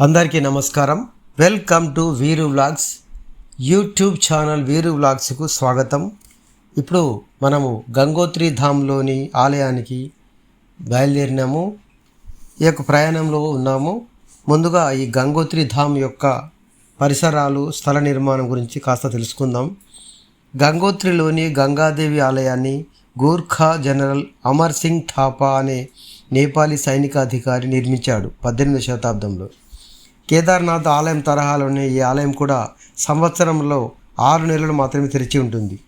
అందరికీ నమస్కారం. Welcome to Veeru vlogs. YouTube channel Veeru వ్లాగ్స్కు స్వాగతం. ఇప్పుడు మనము గంగోత్రి ధామ్లోని ఆలయానికి బయలుదేరినాము. ఈ యొక్క ప్రయాణంలో ఉన్నాము. ముందుగా ఈ గంగోత్రి ధామ్ యొక్క పరిసరాలు స్థల నిర్మాణం గురించి కాస్త తెలుసుకుందాం. గంగోత్రిలోని గంగాదేవి ఆలయాన్ని గూర్ఖా జనరల్ అమర్ సింగ్ థాపా అనే నేపాలీ సైనికాధికారి నిర్మించాడు పద్దెనిమిదవ శతాబ్దంలో. కేదార్నాథ్ ఆలయం తరహాలోనే ఈ ఆలయం కూడా సంవత్సరంలో ఆరు నెలలు మాత్రమే తెరిచి ఉంటుంది.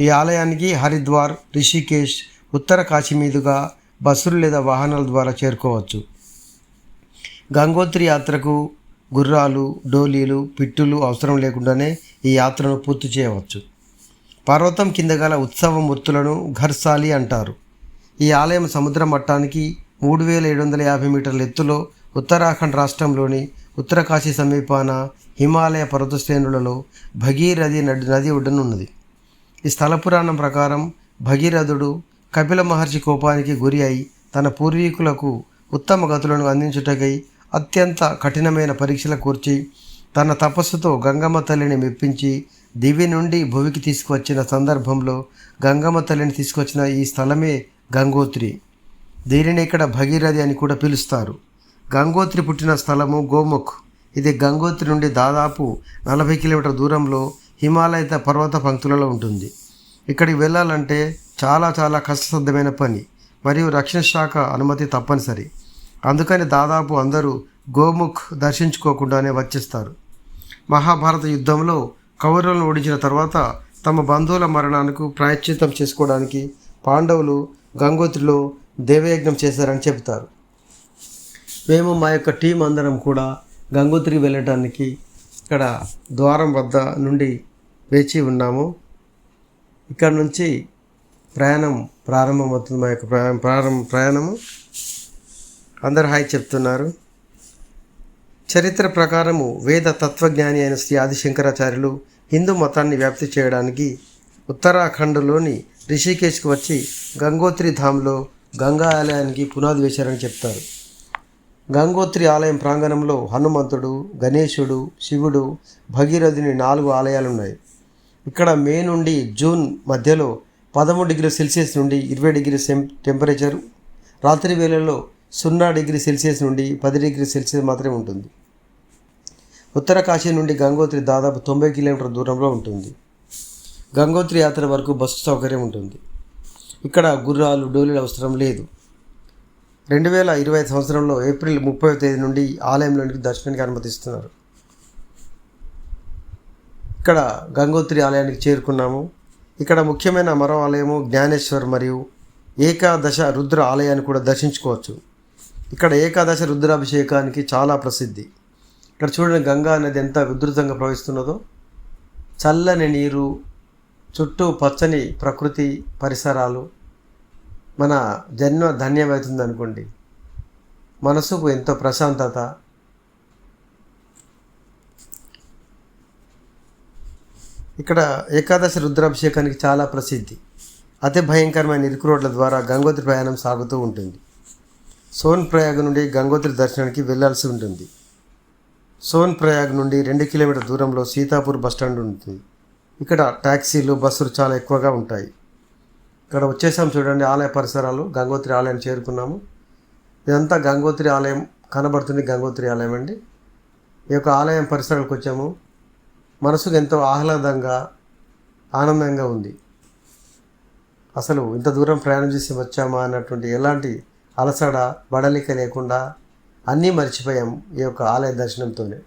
ఈ ఆలయానికి హరిద్వార్ రిషికేశ్ ఉత్తర కాశీ మీదుగా బస్సులు లేదా వాహనాల ద్వారా చేరుకోవచ్చు. గంగోత్రి యాత్రకు గుర్రాలు డోలీలు పిట్టులు అవసరం లేకుండానే ఈ యాత్రను పూర్తి చేయవచ్చు. పర్వతం కింద గల ఉత్సవ మూర్తులను ఘర్సాలి అంటారు. ఈ ఆలయం సముద్ర మట్టానికి మూడు వేల ఏడు వందల యాభై మీటర్ల ఎత్తులో ఉత్తరాఖండ్ రాష్ట్రంలోని ఉత్తరకాశీ సమీపాన హిమాలయ పర్వత శ్రేణులలో భగీరథి నది నది ఒడ్డున ఉన్నది ఈ స్థల పురాణం ప్రకారం భగీరథుడు కపిల మహర్షి కోపానికి గురి అయి తన పూర్వీకులకు ఉత్తమ గతులను అందించుటకై అత్యంత కఠినమైన పరీక్షల కూర్చి తన తపస్సుతో గంగమ్మ తల్లిని మెప్పించి దివి నుండి భువికి తీసుకువచ్చిన సందర్భంలో గంగమ్మ తల్లిని తీసుకొచ్చిన ఈ స్థలమే గంగోత్రి. దీనిని ఇక్కడ భగీరథి అని కూడా పిలుస్తారు. గంగోత్రి పుట్టిన స్థలము గోముఖ్. ఇది గంగోత్రి నుండి దాదాపు నలభై కిలోమీటర్ దూరంలో హిమాలయ పర్వత పంక్తులలో ఉంటుంది. ఇక్కడికి వెళ్ళాలంటే చాలా చాలా కష్టసాధ్యమైన పని మరియు రక్షణ శాఖ అనుమతి తప్పనిసరి. అందుకని దాదాపు అందరూ గోముఖ్ దర్శించుకోకుండానే వచ్చేస్తారు. మహాభారత యుద్ధంలో కౌరవులను ఓడించిన తర్వాత తమ బంధువుల మరణానికి ప్రాయశ్చిత్తం చేసుకోవడానికి పాండవులు గంగోత్రిలో దేవయజ్ఞం చేశారని చెబుతారు. మేము మా యొక్క టీం అందరం కూడా గంగోత్రికి వెళ్ళటానికి ఇక్కడ ద్వారం వద్ద నుండి వేచి ఉన్నాము. ఇక్కడ నుంచి ప్రయాణం ప్రారంభమవుతుంది మా యొక్క ప్రయాణం ప్రారంభ ప్రయాణము. అందరు హాయ్ చెప్తున్నారు. చరిత్ర ప్రకారము వేద తత్వజ్ఞాని అయిన శ్రీ ఆదిశంకరాచార్యులు హిందూ మతాన్ని వ్యాప్తి చేయడానికి ఉత్తరాఖండ్లోని రిషికేశ్కి వచ్చి గంగోత్రి ధామ్లో గంగా ఆలయానికి పునాది వేశారని చెప్తారు. గంగోత్రి ఆలయం ప్రాంగణంలో హనుమంతుడు గణేశుడు శివుడు భగీరథుని నాలుగు ఆలయాలు ఉన్నాయి ఇక్కడ మే నుండి జూన్ మధ్యలో పదమూడు డిగ్రీ సెల్సియస్ నుండి ఇరవై డిగ్రీ సెం టెంపరేచర్ రాత్రి వేళల్లో సున్నా డిగ్రీ సెల్సియస్ నుండి పది డిగ్రీ సెల్సియస్ మాత్రమే ఉంటుంది. ఉత్తర కాశీ నుండి గంగోత్రి దాదాపు తొంభై కిలోమీటర్ దూరంలో ఉంటుంది. గంగోత్రి యాత్ర వరకు బస్సు సౌకర్యం ఉంటుంది. ఇక్కడ గుర్రాలు డోలీలు అవసరం లేదు. రెండు వేల ఇరవై ఐదు సంవత్సరంలో ఏప్రిల్ ముప్పై తేదీ నుండి ఆలయంలోనికి దర్శనానికి అనుమతిస్తున్నారు. ఇక్కడ గంగోత్రి ఆలయానికి చేరుకున్నాము. ఇక్కడ ముఖ్యమైన మరో ఆలయము జ్ఞానేశ్వర్ మరియు ఏకాదశ రుద్ర ఆలయాన్ని కూడా దర్శించుకోవచ్చు. ఇక్కడ ఏకాదశ రుద్రాభిషేకానికి చాలా ప్రసిద్ధి. ఇక్కడ చూడండి గంగా నది ఎంత ఉధృతంగా ప్రవహిస్తున్నదో. చల్లని నీరు చుట్టూ పచ్చని ప్రకృతి పరిసరాలు మన జన్మ ధన్యమవుతుంది అనుకోండి మనసుకు ఎంతో ప్రశాంతత. ఇక్కడ ఏకాదశి రుద్రాభిషేకానికి చాలా ప్రసిద్ధి. అతి భయంకరమైన ఇరుకు రోడ్ల ద్వారా గంగోత్రి ప్రయాణం సాగుతూ ఉంటుంది. సోన్ ప్రయాగ్ నుండి గంగోత్రి దర్శనానికి వెళ్ళాల్సి ఉంటుంది. సోన్ ప్రయాగ్ నుండి రెండు కిలోమీటర్ దూరంలో సీతాపూర్ బస్టాండ్ ఉంటుంది. ఇక్కడ ట్యాక్సీలు బస్సులు చాలా ఎక్కువగా ఉంటాయి. ఇక్కడ వచ్చేసాం చూడండి ఆలయ పరిసరాలు గంగోత్రి ఆలయం చేరుకున్నాము. ఇదంతా గంగోత్రి ఆలయం కనబడుతుంది గంగోత్రి ఆలయం అండి. ఈ యొక్క ఆలయం పరిసరాలకు వచ్చాము. మనసుకు ఎంతో ఆహ్లాదంగా ఆనందంగా ఉంది. అసలు ఇంత దూరం ప్రయాణం చేసి వచ్చామా అన్నటువంటి ఎలాంటి అలసడ బడలిక లేకుండా అన్నీ మర్చిపోయాం ఈ యొక్క ఆలయ దర్శనంతోనే.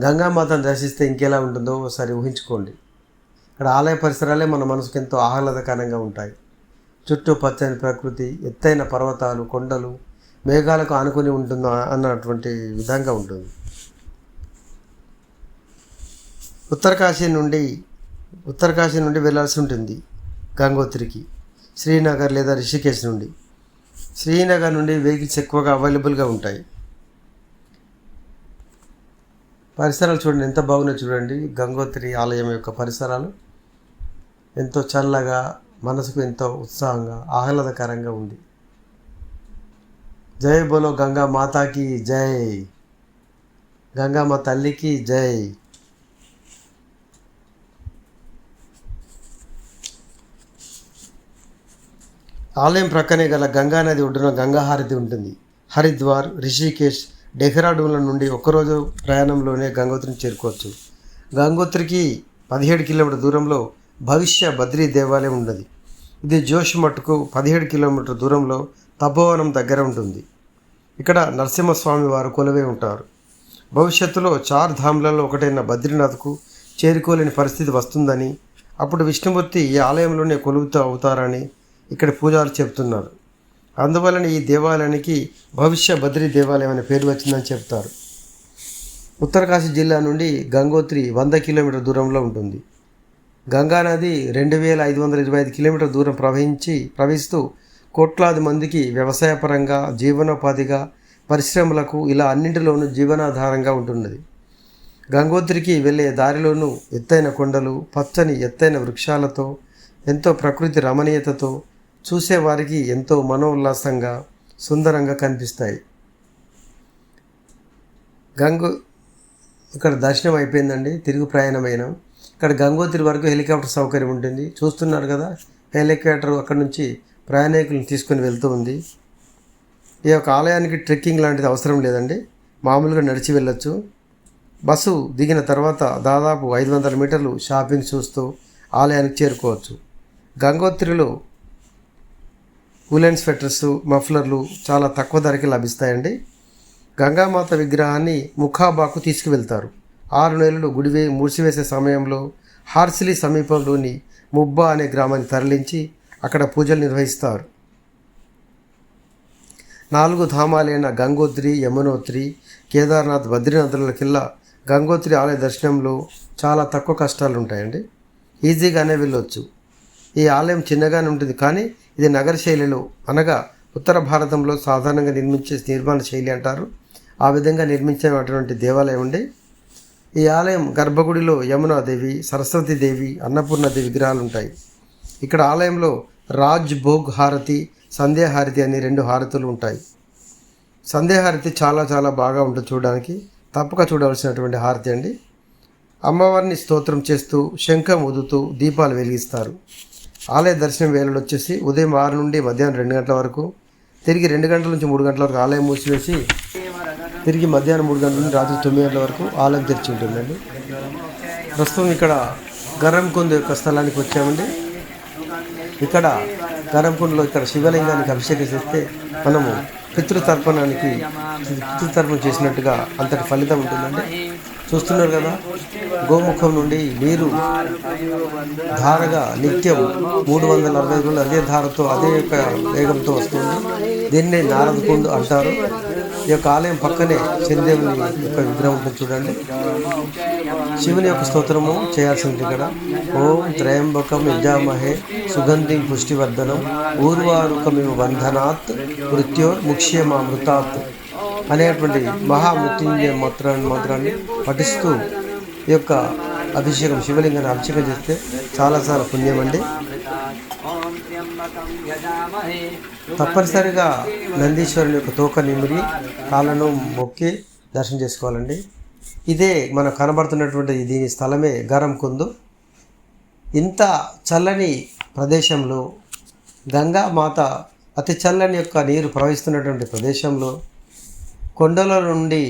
గంగామాతను దర్శిస్తే ఇంకెలా ఉంటుందో ఒకసారి ఊహించుకోండి. ఇక్కడ ఆలయ పరిసరాలే మన మనసుకు ఎంతో ఆహ్లాదకరంగా ఉంటాయి. చుట్టూ పచ్చని ప్రకృతి ఎత్తైన పర్వతాలు కొండలు మేఘాలకు ఆనుకొని ఉంటుందా అన్నటువంటి విధంగా ఉంటుంది. ఉత్తరకాశీ నుండి ఉత్తరకాశీ నుండి వెళ్ళాల్సి ఉంటుంది గంగోత్రికి శ్రీనగర్ లేదా రిషికేశ్ నుండి. శ్రీనగర్ నుండి వెహికల్స్ ఎక్కువగా అవైలబుల్గా ఉంటాయి. పరిసరాలు చూడండి ఎంత బాగున్నాయి చూడండి. గంగోత్రి ఆలయం యొక్క పరిసరాలు. ఎంతో చల్లగా మనసుకు ఎంతో ఉత్సాహంగా ఆహ్లాదకరంగా ఉంది. జై బోలో గంగా మాతాకి జై. గంగామ్మ తల్లికి జై. ఆలయం ప్రక్కనే గల గంగా నది ఒడ్డున గంగాహారతి ఉంటుంది. హరిద్వార్ రిషికేశ్ డెహ్రాడూన్ల నుండి ఒక్కరోజు ప్రయాణంలోనే గంగోత్రిని చేరుకోవచ్చు. గంగోత్రికి పదిహేడు కిలోమీటర్ దూరంలో భవిష్య బద్రీ దేవాలయం ఉన్నది. ఇది జోష్ మట్టుకు పదిహేడు కిలోమీటర్ దూరంలో తపోవనం దగ్గర ఉంటుంది. ఇక్కడ నరసింహస్వామి వారు కొలువై ఉంటారు. భవిష్యత్తులో చార్ ధామ్లలో ఒకటైన బద్రీనాథ్కు చేరుకోలేని పరిస్థితి వస్తుందని అప్పుడు విష్ణుమూర్తి ఈ ఆలయంలోనే కొలువుతూ అవుతారని ఇక్కడ పూజారులు చెప్తున్నారు అందువలన ఈ దేవాలయానికి భవిష్య బద్రీ దేవాలయం అనే పేరు వచ్చిందని చెప్తారు ఉత్తరకాశీ జిల్లా నుండి గంగోత్రి వంద కిలోమీటర్ దూరంలో ఉంటుంది. గంగా నది రెండు వేల ఐదు వందల ఇరవై ఐదు కిలోమీటర్ దూరం ప్రవహించి ప్రవహిస్తూ కోట్లాది మందికి వ్యవసాయపరంగా జీవనోపాధిగా పరిశ్రమలకు ఇలా అన్నింటిలోనూ జీవనాధారంగా ఉంటున్నది. గంగోత్రికి వెళ్ళే దారిలోనూ ఎత్తైన కొండలు పచ్చని ఎత్తైన వృక్షాలతో ఎంతో ప్రకృతి రమణీయతతో చూసేవారికి ఎంతో మనోల్లాసంగా సుందరంగా కనిపిస్తాయి. గంగు ఇక్కడ దర్శనం అయిపోయిందండి. తిరుగు ప్రయాణమైన. ఇక్కడ గంగోత్రి వరకు హెలికాప్టర్ సౌకర్యం ఉంటుంది. చూస్తున్నారు కదా హెలికాప్టర్ అక్కడ నుంచి ప్రయాణికులను తీసుకొని వెళ్తూ ఉంది. ఈ యొక్క ఆలయానికి ట్రెక్కింగ్ లాంటిది అవసరం లేదండి. మామూలుగా నడిచి వెళ్ళొచ్చు. బస్సు దిగిన తర్వాత దాదాపు ఐదు వందల మీటర్లు షాపింగ్ చూస్తూ ఆలయానికి చేరుకోవచ్చు. గంగోత్రిలో ఉలెన్ స్వెటర్స్ మఫ్లర్లు చాలా తక్కువ ధరకి లభిస్తాయండి. గంగామాత విగ్రహాన్ని ముఖాబాకు తీసుకువెళ్తారు. ఆరు నెలలు గుడివే మూసివేసే సమయంలో హార్సిలీ సమీపంలోని ముబ్బా అనే గ్రామాన్ని తరలించి అక్కడ పూజలు నిర్వహిస్తారు. నాలుగు ధామాలైన గంగోత్రి యమునోత్రి కేదార్నాథ్ బద్రీనాథులకిల్లా గంగోత్రి ఆలయ దర్శనంలో చాలా తక్కువ కష్టాలు ఉంటాయండి ఈజీగానే వెళ్ళొచ్చు. ఈ ఆలయం చిన్నగానే ఉంటుంది కానీ ఇది నగర శైలిలో అనగా ఉత్తర భారతంలో సాధారణంగా నిర్మించే నిర్మాణ శైలి అంటారు. ఆ విధంగా నిర్మించినటువంటి దేవాలయం ఉండే ఈ ఆలయం గర్భగుడిలో యమునాదేవి సరస్వతీదేవి అన్నపూర్ణదేవి విగ్రహాలు ఉంటాయి ఇక్కడ ఆలయంలో రాజ్ భోగ్ హారతి సంధ్యాహారతి అనే రెండు హారతులు ఉంటాయి. సంధ్యాహారతి చాలా చాలా బాగా ఉంటుంది చూడడానికి. తప్పక చూడవలసినటువంటి హారతి అండి. అమ్మవారిని స్తోత్రం చేస్తూ శంఖం ఊదుతూ దీపాలు వెలిగిస్తారు. ఆలయ దర్శనం వేళలు వచ్చేసి ఉదయం ఆరు నుండి మధ్యాహ్నం రెండు గంటల వరకు తిరిగి రెండు గంటల నుంచి మూడు గంటల వరకు ఆలయం మూసివేసి తిరిగి మధ్యాహ్నం మూడు గంటల నుండి రాత్రి తొమ్మిది గంటల వరకు ఆలయం తెరిచి ఉంటుందండి. ప్రస్తుతం ఇక్కడ గర్రంకొండ యొక్క స్థలానికి వచ్చామండి. ఇక్కడ గరంకొండలో ఇక్కడ శివలింగానికి అభిషేకం చేస్తే మనము పితృతర్పణానికి పితృతర్పణం చేసినట్టుగా అంతటి ఫలితం ఉంటుందండి. చూస్తున్నారు కదా గోముఖం నుండి నీరు ధారగా నిత్యం మూడు వందల అరవై రోజులు అదే ధారతో అదే యొక్క వేగంతో వస్తుంది. దీన్నే నారదకుండు అంటారు. ఈ యొక్క ఆలయం పక్కనే చంద్రదేవుని యొక్క విగ్రహం ఉంటుంది చూడండి. శివుని యొక్క స్తోత్రము చేయాల్సింది ఇక్కడ. ఓం త్రయంబకం యజామహే సుగంధిం పుష్టివర్ధనం. ఊర్వారుకమివ బంధనాత్ మృత్యోర్ ముక్ష్యమామృతాత్ అనేటువంటి మహామృత్యుంజయ మంత్రాన్ని మంత్రాన్ని పఠిస్తూ ఈ యొక్క అభిషేకం శివలింగాన్ని అభిషేకం చేస్తే చాలా చాలా పుణ్యం అండి తప్పనిసరిగా నందీశ్వరుని యొక్క తోక నిమిరి కాళ్ళను మొక్కి దర్శనం చేసుకోవాలండి. ఇదే మనం కనబడుతున్నటువంటి దీని స్థలమే గరం కుందు. ఇంత చల్లని ప్రదేశంలో గంగా మాత అతి చల్లని యొక్క నీరు ప్రవహిస్తున్నటువంటి ప్రదేశంలో కొండల నుండి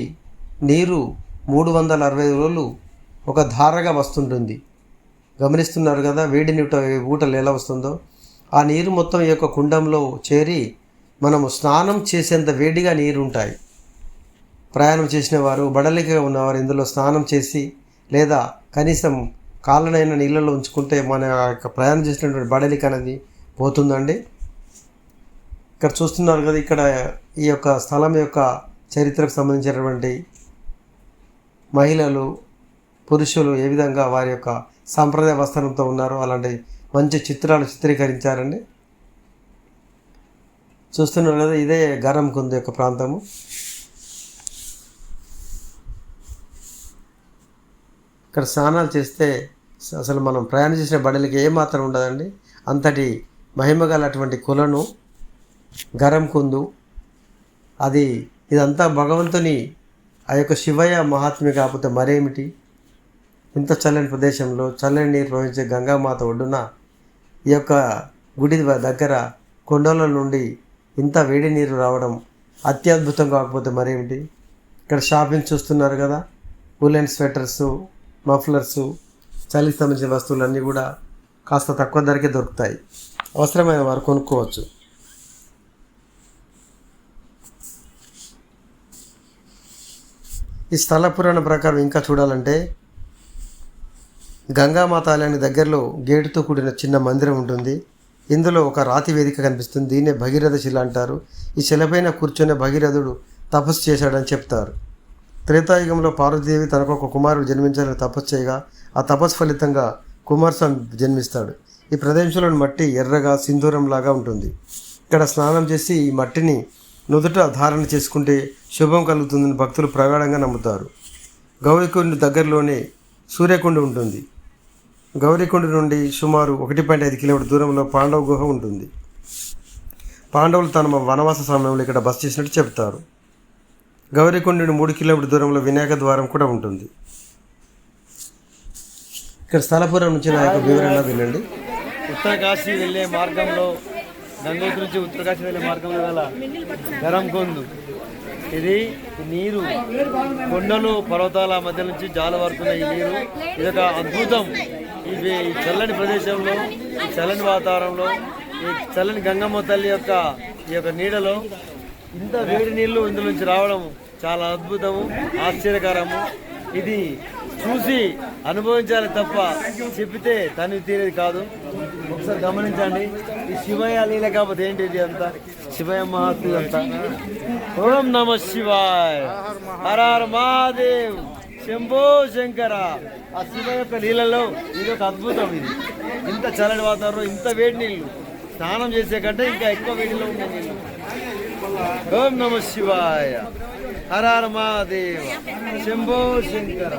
నీరు మూడు వందల అరవై రోజులు ఒక ధారగా వస్తుంటుంది. గమనిస్తున్నారు కదా వేడి నీట ఊటలు ఎలా వస్తుందో. ఆ నీరు మొత్తం ఈ యొక్క కుండంలో చేరి మనము స్నానం చేసేంత వేడిగా నీరు ఉంటాయి ప్రయాణం చేసిన వారు బడలికగా ఉన్నవారు ఇందులో స్నానం చేసి లేదా కనీసం కాళ్ళనైన నీళ్ళలో ఉంచుకుంటే మన యొక్క ప్రయాణం చేసినటువంటి బడలిక అనేది పోతుందండి. ఇక్కడ చూస్తున్నారు కదా ఇక్కడ ఈ యొక్క స్థలం యొక్క చరిత్రకు సంబంధించినటువంటి మహిళలు పురుషులు ఏ విధంగా వారి యొక్క సాంప్రదాయ వస్త్రంతో ఉన్నారో అలాంటి మంచి చిత్రాలు చిత్రీకరించారండి. చూస్తున్నారు కదా ఇదే గరం కుంద యొక్క ప్రాంతము. ఇక్కడ స్నానాలు చేస్తే అసలు మనం ప్రయాణం చేసిన బడలికి ఏమాత్రం ఉండదండి. అంతటి మహిమ గలటువంటి కులను గరం కుందు అది ఇదంతా భగవంతుని ఆ యొక్క శివయ్య మహాత్మ్య కాకపోతే మరేమిటి? ఇంత చల్లని ప్రదేశంలో చల్లని నీరు ప్రవహించే గంగామాత ఒడ్డున ఈ యొక్క గుడి దగ్గర కొండల నుండి ఇంత వేడి నీరు రావడం అత్యద్భుతం కాకపోతే మరేమిటి? ఇక్కడ షాపింగ్ చూస్తున్నారు కదా? ఉలెన్ స్వెటర్స్ మఫ్లర్స్ చలికి సంబంధించిన వస్తువులన్నీ కూడా కాస్త తక్కువ ధరకే దొరుకుతాయి. అవసరమైన వారు కొనుక్కోవచ్చు. ఈ స్థల పురాణ ప్రకారం ఇంకా చూడాలంటే గంగామాత ఆలయానికి దగ్గరలో గేటుతో కూడిన చిన్న మందిరం ఉంటుంది. ఇందులో ఒక రాతి వేదిక కనిపిస్తుంది. దీన్నే భగీరథ శిల అంటారు. ఈ శిలపైన కూర్చొని భగీరథుడు తపస్సు చేశాడని చెప్తారు. త్రేతాయుగంలో పార్వతీదేవి తనకు ఒక కుమారుడు జన్మించాలని తపస్సు చేయగా ఆ తపస్సు ఫలితంగా కుమారస్వామి జన్మిస్తాడు. ఈ ప్రదేశంలోని మట్టి ఎర్రగా సింధూరంలాగా ఉంటుంది. ఇక్కడ స్నానం చేసి ఈ మట్టిని నుదుట ధారణ చేసుకుంటే శుభం కలుగుతుందని భక్తులు ప్రగాఢంగా నమ్ముతారు. గౌరీకుండ దగ్గరలోనే సూర్యకుండ ఉంటుంది. గౌరీకొండ నుండి సుమారు ఒకటి పాయింట్ ఐదు కిలోమీటర్ దూరంలో పాండవ గుహ ఉంటుంది. పాండవులు తమ వనవాస సమయంలో ఇక్కడ బస చేసినట్టు చెప్తారు గౌరీకుండ నుండి మూడు కిలోమీటర్ దూరంలో వినాయక ద్వారం కూడా ఉంటుంది. ఇక్కడ స్థలపురం నుంచి నా యొక్క వివరణ వినండి. ఉత్తరకాశీ వెళ్ళే మార్గంలో గంగోత్రి నుంచి ఉత్తరకాశీ వెళ్ళే మార్గంలో గల గరం కొందు ఇది నీరు. కొండలు పర్వతాల మధ్య నుంచి జాలవారుతున్న ఈ నీరు. ఇది ఒక అద్భుతం. ఇది ఈ చల్లని ప్రదేశంలో ఈ చల్లని వాతావరణంలో ఈ చల్లని గంగమ్మ తల్లి యొక్క ఈ యొక్క నీడలో ఇంత వేడి నీళ్ళు ఇందులో నుంచి రావడం చాలా అద్భుతము ఆశ్చర్యకరము. ఇది చూసి అనుభవించాలి తప్ప చెప్తే తను తీరేది కాదు. ఒకసారి గమనించండి. శివయ్య లీల కాకపోతే ఏంటి ఇది అంతా? శివయ్య మహాత్మ అంతా? ఓం నమ శివాయ్. హర హర మహాదేవ్. శంభో శంకర. ఆ శివ యొక్క నీళ్ళలో ఇది ఒక అద్భుతం ఇది. ఇంత చల్లని వాతావరణం ఇంత వేడి నీళ్ళు. స్నానం చేసే కంటే ఇంకా ఎక్కువ వేడిలో ఉన్న నీళ్ళు. ఓం నమ శివాయ. హర హర మహాదేవ. శంభో శంకర.